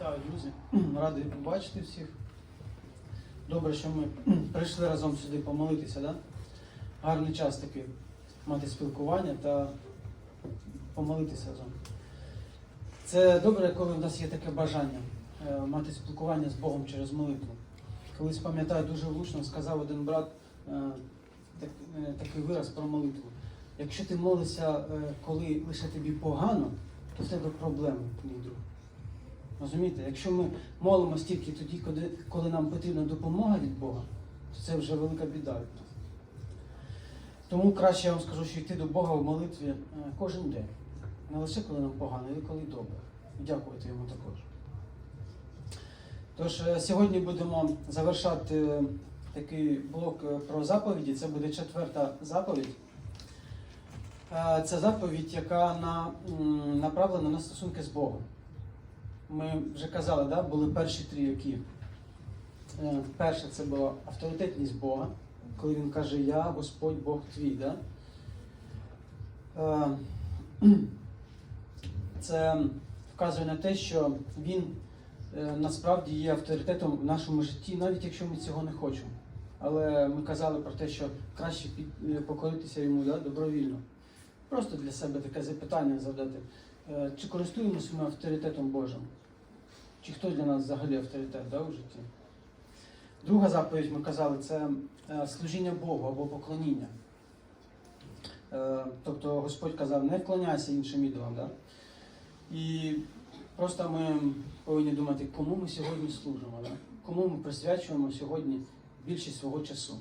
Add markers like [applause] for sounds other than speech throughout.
Вітаю, друзі. Радий побачити всіх. Добре, що ми прийшли разом сюди помолитися, да? Гарний час такий мати спілкування та помолитися разом. Це добре, коли в нас є таке бажання е, мати спілкування з Богом через молитву. Колись пам'ятаю, дуже влучно сказав один брат е, е, такий вираз про молитву. Якщо ти молишся, коли лише тобі погано, то в тебе проблеми, мій друг. Розумієте, якщо ми молимося тільки тоді, коли, коли нам потрібна допомога від Бога, то це вже велика біда. Тому краще я вам скажу, що йти до Бога в молитві е, кожен день. Не лише коли нам погано, але коли добре. Дякувати йому також. Тож е, сьогодні будемо завершати е, такий блок про заповіді. Це буде четверта заповідь. Це заповідь, яка направлена на стосунки з Богом. Ми вже казали, да, були перші три, які. Е, Перше це була авторитетність Бога, коли він каже Я, Господь Бог твій. Да? Е, [clears throat] Це вказує на те, що він е, насправді є авторитетом в нашому житті, навіть якщо ми цього не хочемо. Але ми казали про те, що краще покоритися йому да, добровільно. Просто для себе таке запитання задати. Е, Чи користуємося ми авторитетом Божим? Чи хто для нас взагалі авторитет да, у житті? Друга заповідь, ми казали, це е, служіння Богу або поклоніння. Е, Тобто Господь казав, не вклоняйся іншим ідолам. Да? І просто ми повинні думати, кому ми сьогодні служимо, да? кому ми присвячуємо сьогодні більшість свого часу.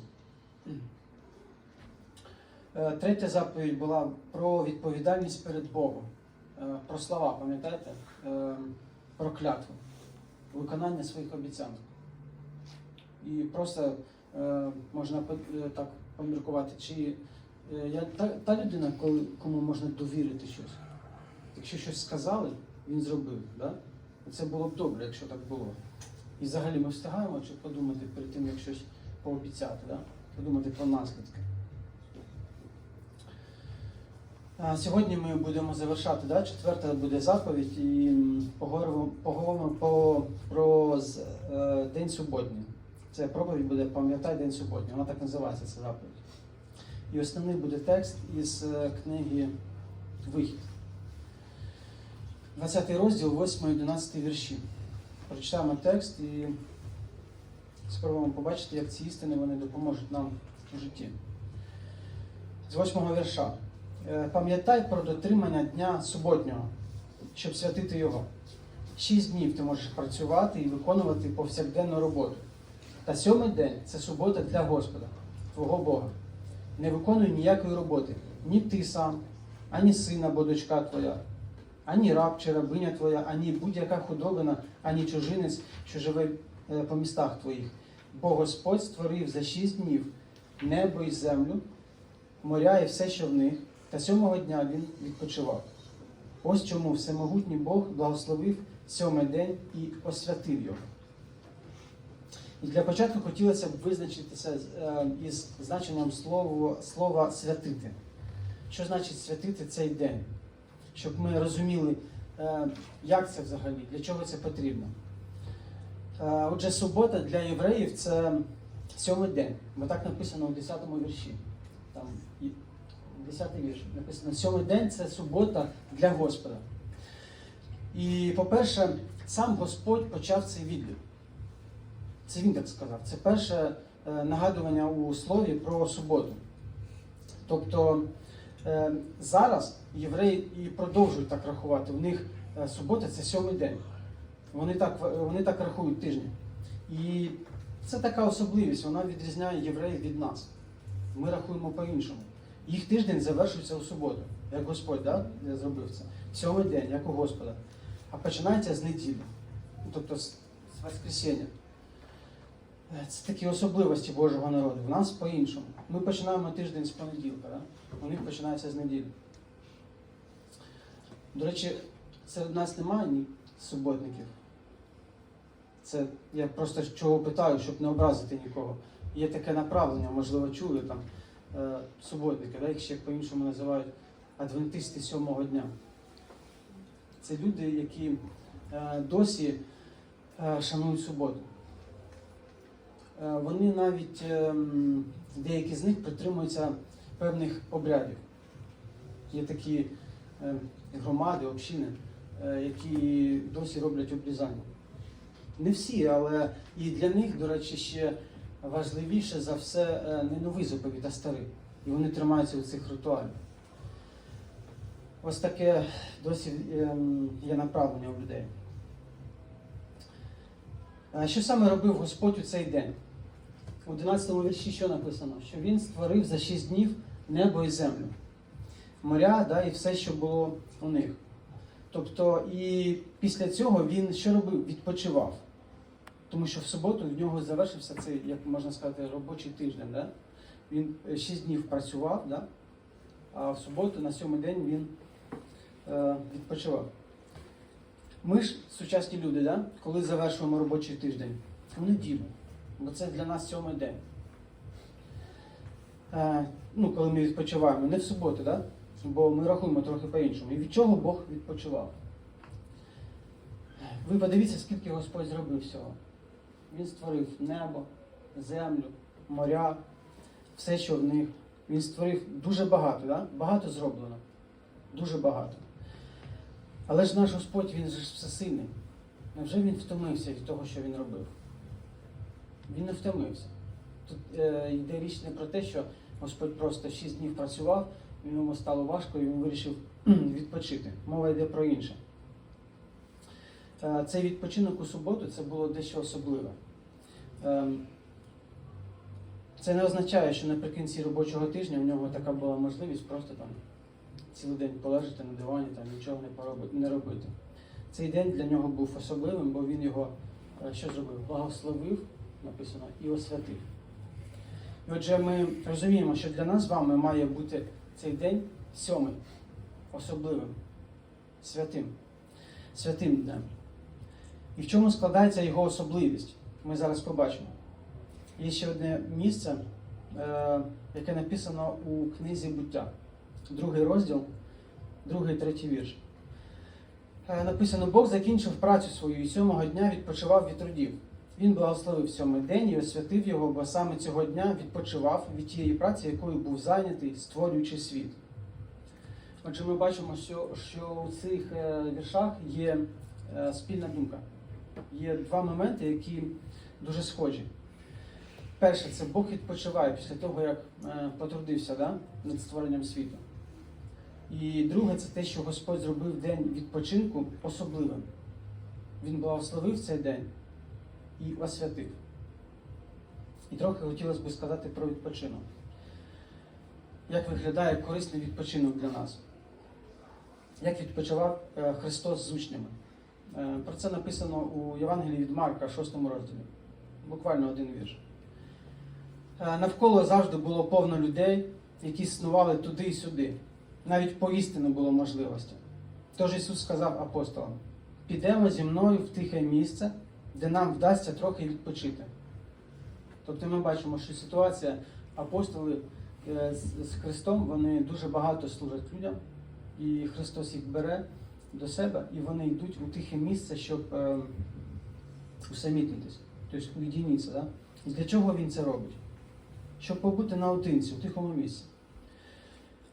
Е, Третя заповідь була про відповідальність перед Богом. Про слова, пам'ятаєте? Про клятву, виконання своїх обіцянок. І просто е, можна е, так поміркувати, чи е, я та, та людина, коли, кому можна довірити щось. Якщо щось сказали, він зробив. Да? Це було б добре, якщо так було. І взагалі ми встигаємо чи подумати перед тим, як щось пообіцяти, да? подумати про наслідки. А, Сьогодні ми будемо завершати, да? четверта буде заповідь, і поговоримо, по, про е, День суботній. Це проповідь буде Пам'ятай День суботній, вона так називається ця заповідь. І основний буде текст із е, книги Вихід. 20 розділ, 8 і 11 вірші. Прочитаємо текст і спробуємо побачити, як ці істини вони допоможуть нам у житті. З 8 вірша. Е, Пам'ятай про дотримання дня суботнього, щоб святити його. Шість днів ти можеш працювати і виконувати повсякденну роботу. Та сьомий день це субота для Господа, твого Бога. Не виконуй ніякої роботи, ні ти сам, ані син або дочка твоя, ані раб чи рабиня твоя, ані будь-яка худобина, ані чужинець, що живе е, по містах твоїх. Бо Господь створив за шість днів небо і землю, моря і все, що в них, та сьомого дня він відпочивав. Ось чому всемогутній Бог благословив сьомий день і освятив його. І для початку хотілося б визначитися е, із значенням слова, слова святити. Що значить святити цей день? Щоб ми розуміли, е, як це взагалі, для чого це потрібно. Е, Отже, субота для євреїв це сьомий день, бо так написано у 10 вірші. Там і 10 вірш написано: сьомий день це субота для Господа. І, по-перше, сам Господь почав цей відлік. Це він так сказав. Це перше е, нагадування у слові про суботу. Тобто е, зараз євреї і продовжують так рахувати. У них е, субота це сьомий день. Вони так, вони так рахують тижні. І це така особливість, вона відрізняє євреїв від нас. Ми рахуємо по-іншому. Їх тиждень завершується у суботу, як Господь да, зробив це. Сьомий день, як у Господа. А починається з неділі, тобто з, Воскресіння. Е, Це такі особливості Божого народу. В нас по-іншому. Ми починаємо тиждень з понеділка, да? у них починається з неділі. До речі, серед нас немає ні суботників. Це я просто чого питаю, щоб не образити нікого. Є таке направлення, можливо, чули там суботники, да? їх ще по-іншому називають адвентисти сьомого дня. Це люди, які е, досі е, шанують суботу. Е, Вони навіть деякі з них притримуються певних обрядів. Є такі е, громади, общини, е, які досі роблять обрізання. Не всі, але і для них, до речі, ще важливіше за все е, не новий заповіт, а старий. І вони тримаються у цих ритуалів. Ось таке досі ем, є направлення у людей. Що саме робив Господь у цей день? У 11 вірші що написано? Що він створив за 6 днів небо і землю, моря да, і все, що було у них. Тобто, і після цього він що робив? Відпочивав. Тому що в суботу в нього завершився цей, як можна сказати, робочий тиждень. Да? Він 6 днів працював, да? а в суботу на сьомий день він е, відпочивав. Ми ж, сучасні люди, да? коли завершуємо робочий тиждень, у неділю. Бо це для нас сьомий день. Е, ну, коли ми відпочиваємо, не в суботу, да? бо ми рахуємо трохи по-іншому. І від чого Бог відпочивав? Ви подивіться, скільки Господь зробив всього. Він створив небо, землю, моря, все, що в них. Він створив дуже багато, да? багато зроблено. Дуже багато. Але ж наш Господь, він же всесильний. Невже він втомився від того, що він робив? Він не втомився. Тут е, йде річ не про те, що Господь просто 6 днів працював, йому стало важко і він вирішив відпочити. Мова йде про інше. Е, цей відпочинок у суботу це було дещо особливе. Ем, це не означає, що наприкінці робочого тижня в нього така була можливість просто там цілий день полежати на дивані, там нічого не, робити. Цей день для нього був особливим, бо він його е, що зробив? Благословив, написано, і освятив. І отже, ми розуміємо, що для нас з вами має бути цей день сьомий, особливим, святим, святим днем. І в чому складається його особливість? Ми зараз побачимо. Є ще одне місце, е, яке написано у книзі буття, другий розділ, другий третій вірш. Е, Написано, Бог закінчив працю свою і сьомого дня відпочивав від трудів. Він благословив сьомий день і освятив його, бо саме цього дня відпочивав від тієї праці, якою був зайнятий, створюючи світ. Отже, ми бачимо, що, що у цих е, віршах є спільна думка. Є два моменти, які дуже схожі. Перше, це Бог відпочиває після того, як е, потрудився да, над створенням світу. І друге, це те, що Господь зробив день відпочинку особливим. Він благословив цей день і освятив. І трохи хотілося б сказати про відпочинок. Як виглядає корисний відпочинок для нас? Як відпочивав е, Христос з учнями? Е, Про це написано у Євангелії від Марка, 6 розділі. Буквально один вірш. Е, Навколо завжди було повно людей, які снували туди і сюди. Навіть поїсти не було можливості. Тож Ісус сказав апостолам: підемо зі мною в тихе місце, де нам вдасться трохи відпочити. Тобто ми бачимо, що ситуація апостоли е, з Христом, вони дуже багато служать людям, і Христос їх бере до себе, і вони йдуть у тихе місце, щоб е, усамітнитись, тобто уєдинитися. Да? Для чого він це робить? Щоб побути наодинці, у тихому місці.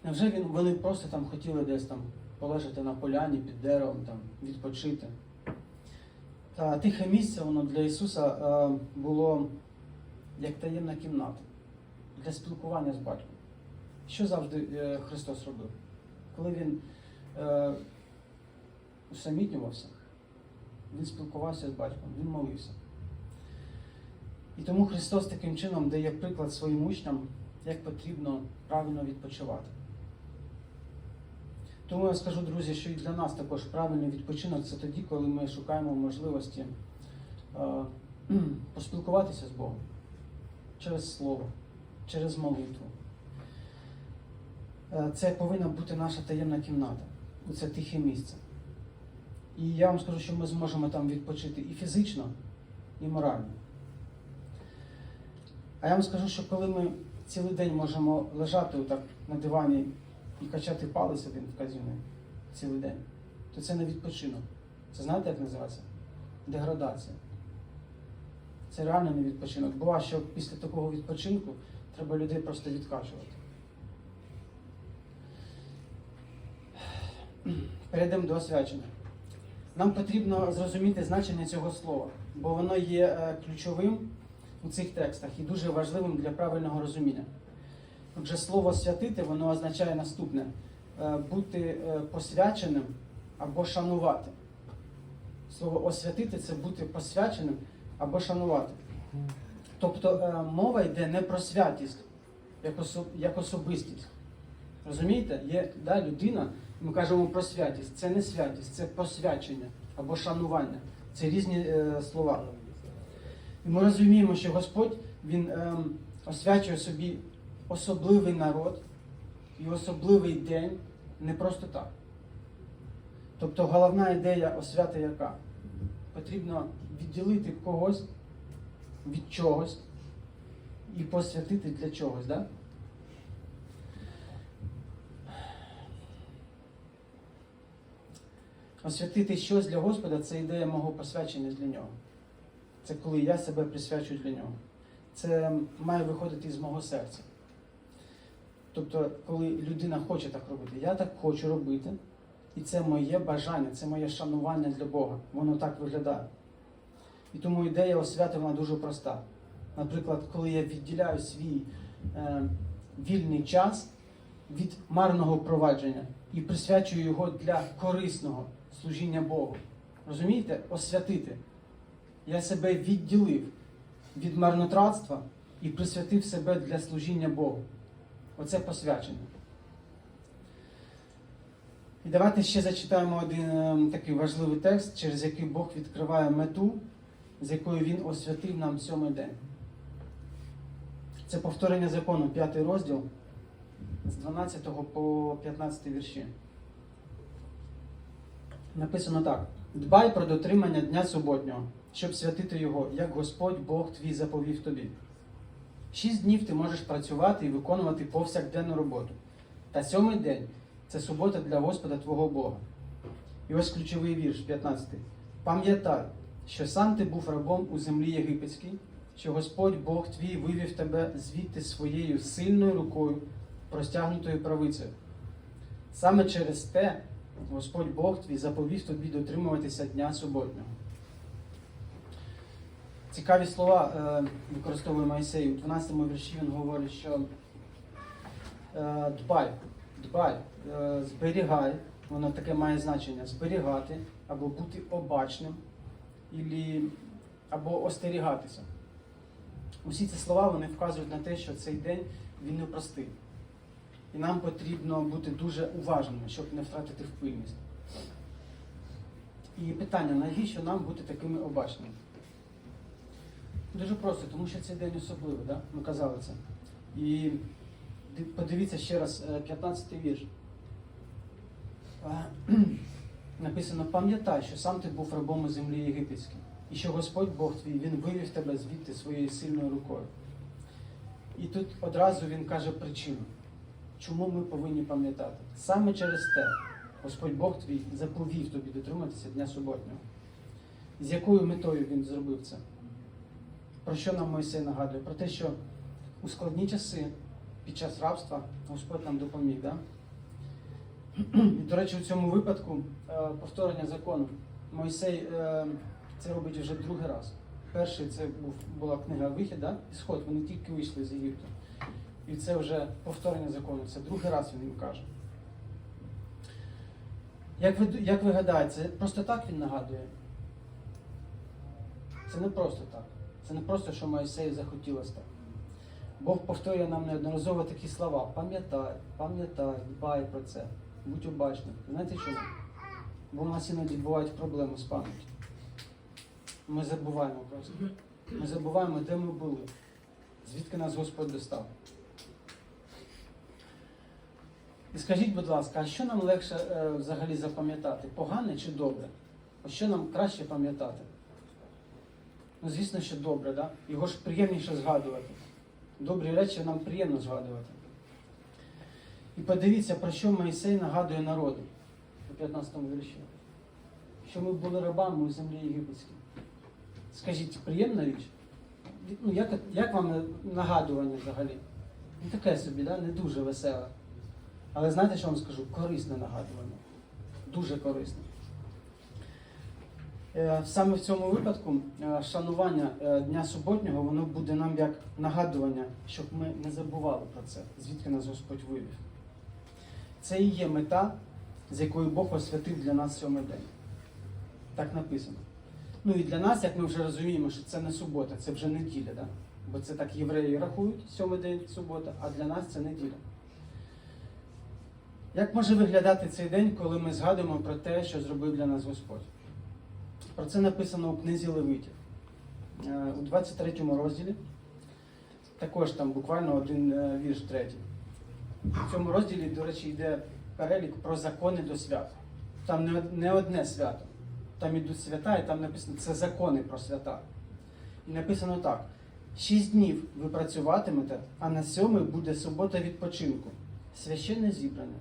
Невже він, вони просто там хотіли десь там полежати на поляні під деревом, там, відпочити? Та тихе місце воно для Ісуса е, було як таємна кімната для спілкування з батьком. Що завжди е, Христос робив? Коли Він е, усамітнювався, Він спілкувався з батьком, Він молився. І тому Христос таким чином дає приклад своїм учням, як потрібно правильно відпочивати. Тому я скажу, друзі, що і для нас також правильний відпочинок це тоді, коли ми шукаємо можливості е, [clears throat] поспілкуватися з Богом через Слово, через молитву. Е, Це повинна бути наша таємна кімната, це тихе місце. І я вам скажу, що ми зможемо там відпочити і фізично, і морально. А я вам скажу, що коли ми цілий день можемо лежати отак на дивані і качати палець один вказівний цілий день, то це не відпочинок. Це знаєте, як називається? Деградація. Це реально не відпочинок. Бува, що після такого відпочинку треба людей просто відкачувати. Перейдемо до освячення. Нам потрібно зрозуміти значення цього слова, бо воно є е, ключовим у цих текстах і дуже важливим для правильного розуміння. Отже, слово святити воно означає наступне: е, бути е, посвяченим або шанувати. Слово освятити це бути посвяченим або шанувати. Тобто мова йде не про святість як особистість. Розумієте? Є да, людина, ми кажемо про святість. Це не святість, це посвячення або шанування. Це різні е, слова. І ми розуміємо, що Господь Він ем, освячує собі особливий народ і особливий день не просто так. Тобто головна ідея освяти яка? Потрібно відділити когось від чогось і посвятити для чогось. Да? Освятити щось для Господа це ідея мого посвячення для нього. Це коли я себе присвячую для нього. Це має виходити з мого серця. Тобто, коли людина хоче так робити, я так хочу робити, і це моє бажання, це моє шанування для Бога. Воно так виглядає. І тому ідея освяти вона дуже проста. Наприклад, коли я відділяю свій е, вільний час від марного провадження і присвячую його для корисного служіння Богу. Розумієте? Освятити. Я себе відділив від марнотратства і присвятив себе для служіння Богу. Оце посвячення. І давайте ще зачитаємо один е, такий важливий текст, через який Бог відкриває мету, з якою Він освятив нам сьомий день. Це повторення закону, п'ятий розділ з 12 по 15 вірші. Написано так: Дбай про дотримання дня суботнього, щоб святити його, як Господь Бог твій заповів тобі. Шість днів ти можеш працювати і виконувати повсякденну роботу. Та сьомий день це субота для Господа Твого Бога. І ось ключовий вірш, 15. Пам'ятай, що сам ти був рабом у землі єгипетській, що Господь Бог твій вивів тебе звідти своєю сильною рукою, простягнутою правицею. Саме через те Господь Бог твій заповів тобі дотримуватися дня суботнього. Цікаві слова е, використовує Моїсей. У 12 вірші він говорить, що е, дбай, дбай, е, зберігай, воно таке має значення зберігати або бути обачним, або остерігатися. Усі ці слова вони вказують на те, що цей день він непростий. І нам потрібно бути дуже уважними, щоб не втратити впильність. І питання, навіщо нам бути такими обачними? Дуже просто, тому що цей день особливий, да? ми казали це. І подивіться ще раз, 15-й вірш. Е, [clears throat] Написано, пам'ятай, що сам ти був рабом у землі єгипетській, і що Господь Бог твій, Він вивів тебе звідти своєю сильною рукою. І тут одразу він каже причину, чому ми повинні пам'ятати. Саме через те, Господь Бог твій заповів тобі дотриматися дня суботнього. З якою метою він зробив це? Про що нам Мойсей нагадує? Про те, що у складні часи під час рабства Господь нам допоміг. Да? І, до речі, у цьому випадку е, повторення закону. Мойсей е, це робить вже другий раз. Перший це була книга Вихід, да? Ісход, вони тільки вийшли з Єгипту. І це вже повторення закону. Це другий раз він їм каже. Як ви, як ви гадаєте, це просто так він нагадує? Це не просто так. Це не просто, що Моїсею захотілося так. Бог повторює нам неодноразово такі слова. Пам'ятай, пам'ятай, дбай про це, будь обачним. Знаєте чому? Бо у нас іноді бувають проблеми з пам'яттю. Ми забуваємо просто. Ми забуваємо, де ми були, звідки нас Господь достав. І скажіть, будь ласка, а що нам легше е, взагалі запам'ятати? Погане чи добре? А що нам краще пам'ятати? Ну, звісно, що добре, да? Його ж приємніше згадувати. Добрі речі нам приємно згадувати. І подивіться, про що Моїсей нагадує народу у 15 вірші. Що ми були рабами у землі єгипетській. Скажіть, приємна річ? ну, як, як вам нагадування взагалі? Ну, таке собі, да? не дуже веселе. Але знаєте, що вам скажу? Корисне нагадування. Дуже корисне. Е, Саме в цьому випадку е, шанування е, Дня суботнього воно буде нам як нагадування, щоб ми не забували про це, звідки нас Господь вивів. Це і є мета, з якою Бог освятив для нас сьомий день. Так написано. Ну і для нас, як ми вже розуміємо, що це не субота, це вже неділя, да? бо це так євреї рахують сьомий день субота, а для нас це неділя. Як може виглядати цей день, коли ми згадуємо про те, що зробив для нас Господь? Про це написано у книзі Левитів Е, у 23 розділі. Також там буквально один е, вірш третій. У цьому розділі, до речі, йде перелік про закони до свят. Там не, не одне свято. Там ідуть свята, і там написано це закони про свята. І написано так: шість днів ви працюватимете, а на сьомий буде субота відпочинку. Священне зібрання.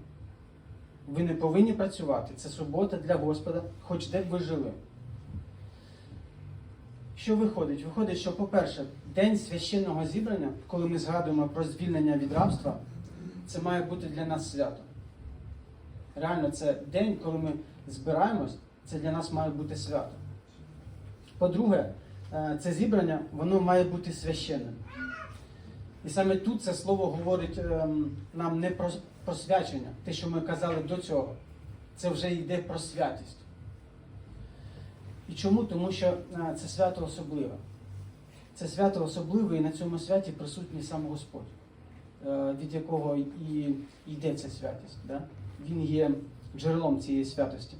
Ви не повинні працювати. Це субота для Господа, хоч де б ви жили. Що виходить? Виходить, що, по-перше, день священного зібрання, коли ми згадуємо про звільнення від рабства, це має бути для нас свято. Реально, це день, коли ми збираємось, це для нас має бути свято. По-друге, е, це зібрання, воно має бути священним. І саме тут це слово говорить ем, нам не про, про свячення, те, що ми казали до цього. Це вже йде про святість. І чому? Тому що е, це свято особливе. Це свято особливе, і на цьому святі присутній сам Господь, е, від якого і йде ця святість. Да? Він є джерелом цієї святості.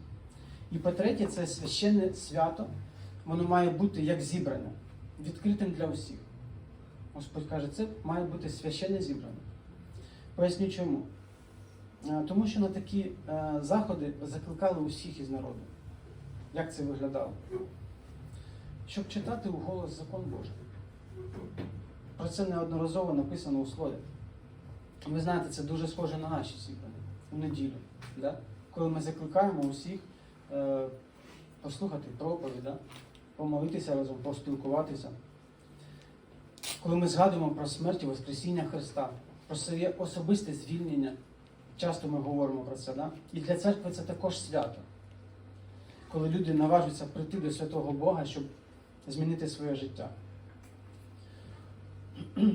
І по-третє, це священне свято, воно має бути як зібране, відкритим для усіх. Господь каже, це має бути священне зібране. Поясню чому. Е, Тому що на такі е, заходи закликали усіх із народу. Як це виглядало? Щоб читати у голос закон Божий. Про це неодноразово написано у слові. Ви знаєте, це дуже схоже на наші зібрання у неділю, да? коли ми закликаємо усіх е, послухати проповідь, да? помолитися разом, поспілкуватися. Коли ми згадуємо про смерть і Воскресіння Христа, про своє особисте звільнення, часто ми говоримо про це, да? і для церкви це також свято коли люди наважуються прийти до святого Бога, щоб змінити своє життя. [clears throat]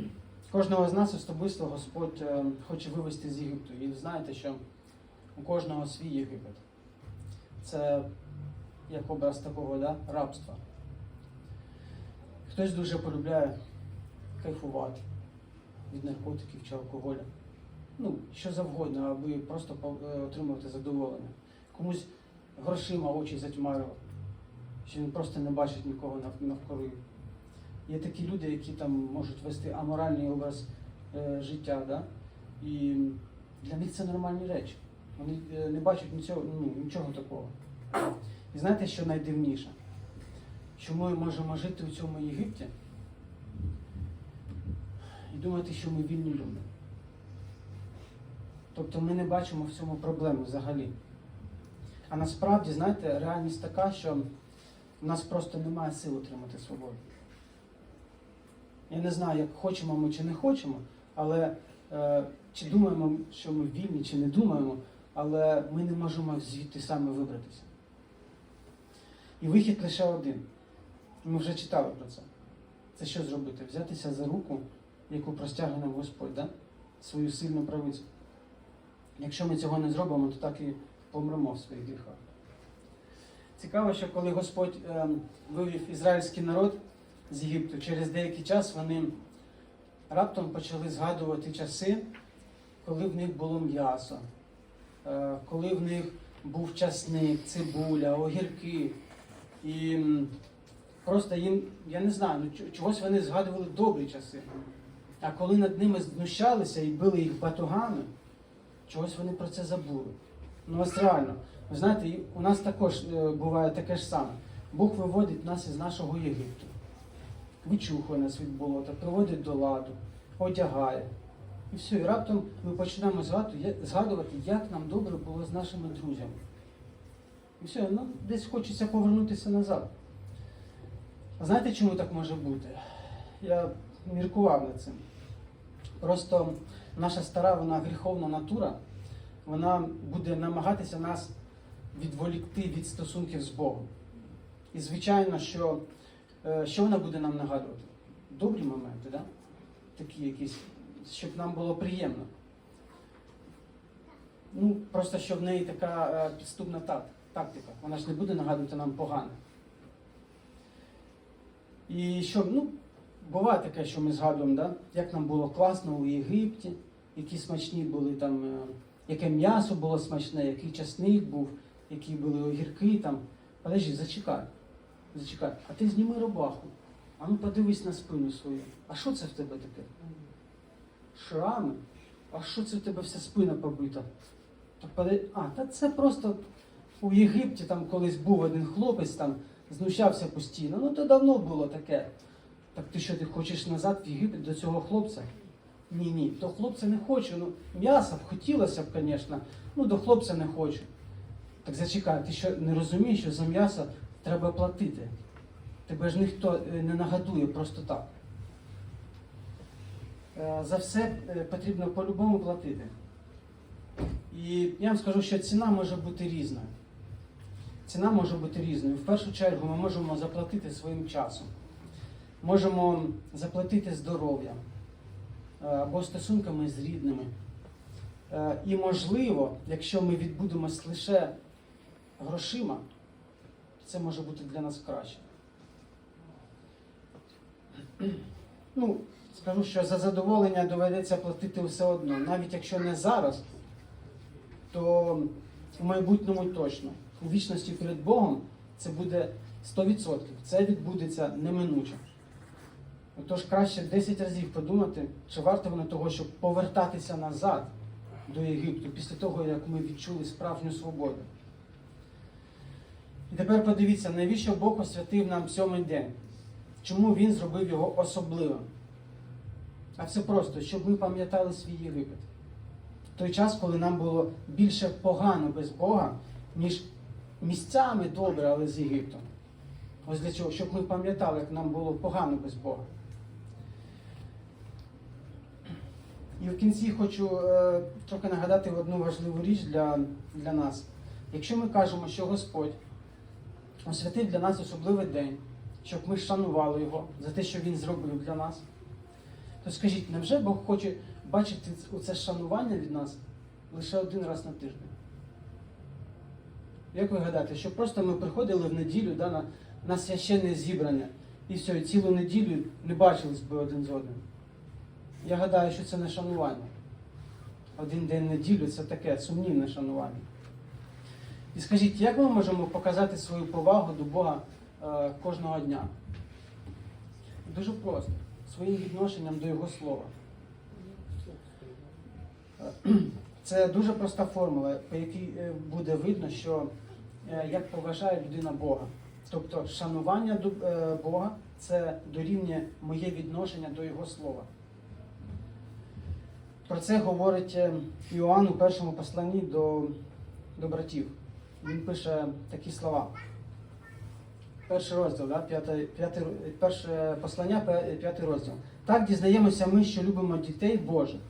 Кожного з нас особисто Господь е, хоче вивести з Єгипту. І знаєте, що у кожного свій Єгипет. Це як образ такого да, рабства. Хтось дуже полюбляє кайфувати від наркотиків чи алкоголя. Ну, що завгодно, аби просто е, отримувати задоволення. Комусь грошима очі затьмарював, що він просто не бачить нікого нав- навкруги. Є такі люди, які там можуть вести аморальний образ е, життя, да? і для них це нормальні речі. Вони е, не бачать нічого, ну, нічого такого. І знаєте, що найдивніше? Що ми можемо жити у цьому Єгипті і думати, що ми вільні люди. Тобто ми не бачимо в цьому проблеми взагалі. А насправді, знаєте, реальність така, що в нас просто немає сил отримати свободу. Я не знаю, як хочемо ми чи не хочемо, але е, чи думаємо, що ми вільні, чи не думаємо, але ми не можемо звідти саме вибратися. І вихід лише один. Ми вже читали про це. Це що зробити? Взятися за руку, яку простягне Господь, да? свою сильну правицю. Якщо ми цього не зробимо, то так і помремо в своїх гріхах. Цікаво, що коли Господь е, вивів ізраїльський народ з Єгипту, через деякий час вони раптом почали згадувати часи, коли в них було м'ясо, е, коли в них був часник, цибуля, огірки. І просто їм, я не знаю, ну, чогось вони згадували добрі часи. А коли над ними знущалися і били їх батогами, чогось вони про це забули. Ну ось реально. Ви знаєте, у нас також е, буває таке ж саме. Бог виводить нас із нашого Єгипту, вичухує нас від болота, приводить до ладу, одягає. І все, і раптом ми починаємо згадувати, як нам добре було з нашими друзями. І все, ну, десь хочеться повернутися назад. А знаєте, чому так може бути? я міркував над цим. Просто наша стара, вона гріховна натура, вона буде намагатися нас відволікти від стосунків з Богом. І звичайно, що, е, що вона буде нам нагадувати? Добрі моменти, да? такі якісь, щоб нам було приємно. Ну, просто що в неї така е, підступна тактика. Вона ж не буде нагадувати нам погане. І що, ну, буває таке, що ми згадуємо, да? як нам було класно у Єгипті, які смачні були там, е, яке м'ясо було смачне, який часник був, які були огірки там. Подожди, зачекай. Зачекай. А ти зніми рубаху. А ну подивись на спину свою. А що це в тебе таке? Шрами? А що це в тебе вся спина побита? А, та це просто у Єгипті там колись був один хлопець, там знущався постійно. Ну то давно було таке. Так ти що, ти хочеш назад в Єгипет до цього хлопця? Ні, ні, до хлопця не хочу. Ну, м'яса б хотілося б, звісно, ну до хлопця не хочу. Так зачекай, ти що не розумієш, що за м'ясо треба платити? Тебе ж ніхто е, не нагадує просто так. Е, За все е, потрібно по-любому платити. І я вам скажу, що ціна може бути різною. Ціна може бути різною. В першу чергу ми можемо заплатити своїм часом. Можемо заплатити здоров'ям е, або стосунками з рідними. Е, І можливо, якщо ми відбудемось лише грошима, це може бути для нас краще. Ну, скажу, що за задоволення доведеться платити все одно. Навіть якщо не зараз, то в майбутньому точно. У вічності перед Богом це буде 100%. Це відбудеться неминуче. Отож краще 10 разів подумати, чи варто воно того, щоб повертатися назад до Єгипту після того, як ми відчули справжню свободу. І тепер подивіться, навіщо Бог освятив нам сьомий день? Чому Він зробив його особливим? А все просто, щоб ми пам'ятали свій Єгипет. Той час, коли нам було більше погано без Бога, ніж місцями добре, але з Єгиптом. Ось для чого, щоб ми пам'ятали, як нам було погано без Бога. І в кінці хочу е, трохи нагадати одну важливу річ для, для нас. Якщо ми кажемо, що Господь освятив для нас особливий день, щоб ми шанували його за те, що Він зробив для нас, то скажіть, невже Бог хоче бачити це шанування від нас лише один раз на тиждень? Як ви гадаєте, що просто ми приходили в неділю да, на, на священне зібрання і все, цілу неділю не бачились би один з одним? Я гадаю, що це не шанування. Один день неділю це таке сумнівне шанування. І скажіть, як ми можемо показати свою повагу до Бога е, кожного дня? Дуже просто. Своїм відношенням до Його слова. Е, [clears throat] Це дуже проста формула, по якій е, буде видно, що е, як поважає людина Бога. Тобто шанування до е, Бога це дорівнює моє відношення до Його слова. Про це говорить е, Іоанн у першому посланні до, до братів. Він пише такі слова. Перший розділ, да? п'ятий, п'ятий, перше послання, п'ятий розділ. Так дізнаємося ми, що любимо дітей Божих,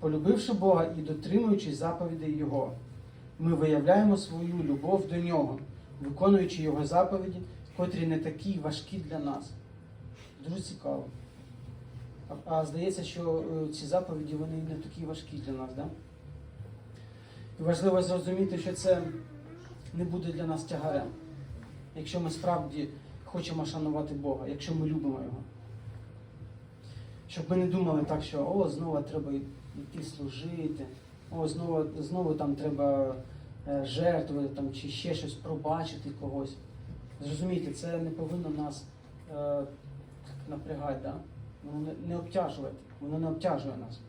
полюбивши Бога і дотримуючись заповідей Його. Ми виявляємо свою любов до Нього, виконуючи Його заповіді, котрі не такі важкі для нас. Дуже цікаво. А, здається, що е, ці заповіді вони не такі важкі для нас, да? І важливо зрозуміти, що це не буде для нас тягарем, якщо ми справді хочемо шанувати Бога, якщо ми любимо Його. Щоб ми не думали так, що о, знову треба йти служити, о, знову, знову там треба е, жертвувати там, чи ще щось пробачити когось. Зрозумійте, це не повинно нас е, напрягати, да? Воно не, обтяжувати, воно не обтяжує нас.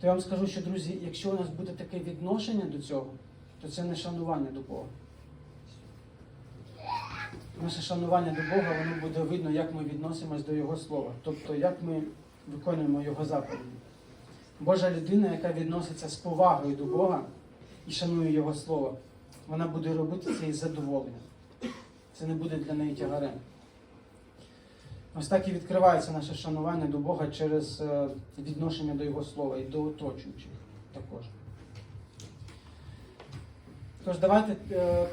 То я вам скажу, що, друзі, якщо у нас буде таке відношення до цього, то це не шанування до Бога. Наше шанування до Бога, воно буде видно, як ми відносимось до Його Слова, тобто як ми виконуємо Його заповіді. Божа людина, яка відноситься з повагою до Бога і шанує Його Слово, вона буде робити це із задоволенням. Це не буде для неї тягарем. Ось так і відкривається наше шанування до Бога через е, відношення до Його слова і до оточуючих також. Тож давайте е,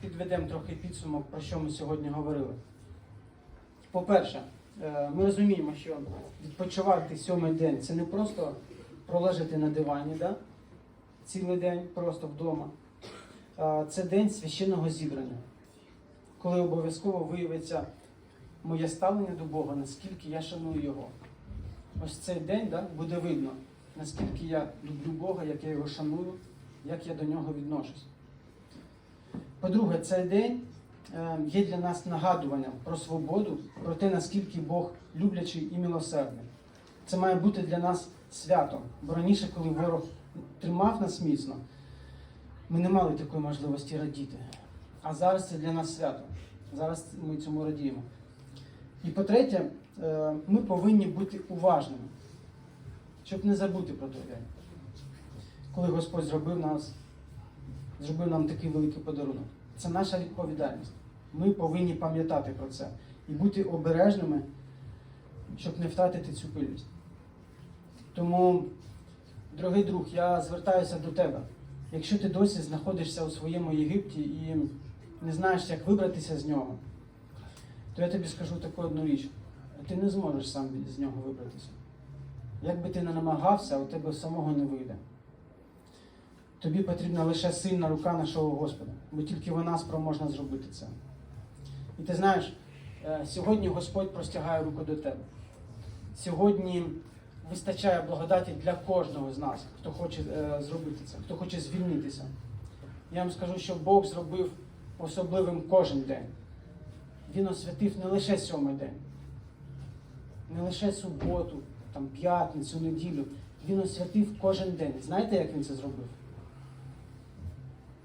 підведемо трохи підсумок, про що ми сьогодні говорили. По-перше, е, ми розуміємо, що відпочивати сьомий день це не просто пролежати на дивані, да? цілий день просто вдома. Це день священного зібрання, коли обов'язково виявиться моє ставлення до Бога, наскільки я шаную Його. Ось цей день да, буде видно, наскільки я люблю Бога, як я його шаную, як я до нього відношусь. По-друге, цей день е, є для нас нагадуванням про свободу, про те, наскільки Бог люблячий і милосердний. Це має бути для нас святом. Бо раніше, коли ворог тримав нас міцно, ми не мали такої можливості радіти. А зараз це для нас свято. Зараз ми цьому радіємо. І по-третє, е, ми повинні бути уважними, щоб не забути про день. Коли Господь зробив нас, зробив нам такий великий подарунок. Це наша відповідальність. Ми повинні пам'ятати про це і бути обережними, щоб не втратити цю пильність. Тому, дорогий друг, я звертаюся до тебе. Якщо ти досі знаходишся у своєму Єгипті і не знаєш, як вибратися з нього, то я тобі скажу таку одну річ. Ти не зможеш сам з нього вибратися. Як би ти не намагався, у тебе самого не вийде. Тобі потрібна лише сильна рука нашого Господа, бо тільки вона спроможна зробити це. І ти знаєш, е, сьогодні Господь простягає руку до тебе. Сьогодні вистачає благодаті для кожного з нас, хто хоче е, зробити це, хто хоче звільнитися. Я вам скажу, що Бог зробив особливим кожен день. Він освятив не лише сьомий день, не лише суботу, там, п'ятницю, неділю. Він освятив кожен день. Знаєте, як він це зробив?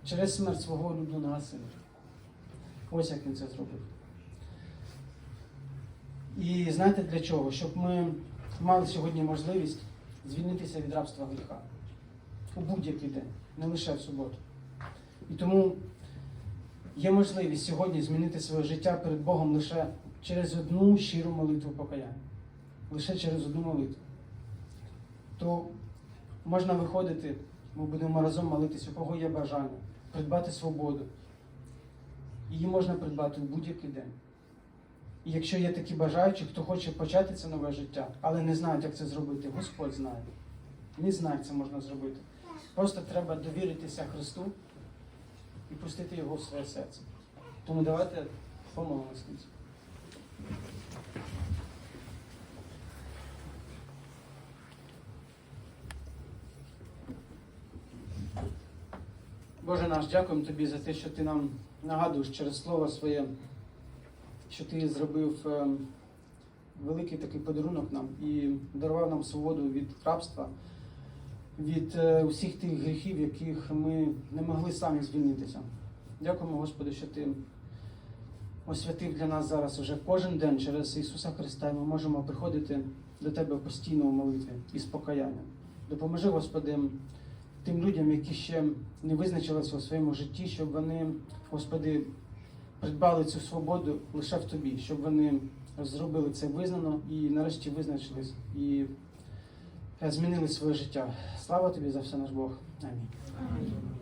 Через смерть свого улюбленого сина. Ось як він це зробив. І знаєте для чого? Щоб ми мали сьогодні можливість звільнитися від рабства гріха у будь-який день, не лише в суботу. І тому є можливість сьогодні змінити своє життя перед Богом лише через одну щиру молитву покаяння. Лише через одну молитву. То можна виходити, ми будемо разом молитись, у кого є бажання, придбати свободу. Її можна придбати в будь-який день. І якщо є такі бажаючі, хто хоче почати це нове життя, але не знають, як це зробити, Господь знає. Він знає, як це можна зробити. Просто треба довіритися Христу і пустити Його в своє серце. Тому давайте помолимось. Боже наш, дякуємо Тобі за те, що Ти нам нагадуєш через слово своє, що Ти зробив е, великий такий подарунок нам і дарував нам свободу від рабства, від е, усіх тих гріхів, яких ми не могли самі звільнитися. Дякуємо, Господи, що Ти освятив для нас зараз уже кожен день через Ісуса Христа, і ми можемо приходити до Тебе постійно у молитві і з покаянням. Допоможи, Господи, тим людям, які ще не визначилися у своєму житті, щоб вони, Господи, придбали цю свободу лише в Тобі, щоб вони зробили це визнано і нарешті визначились і змінили своє життя. Слава Тобі за все наш Бог. Амінь.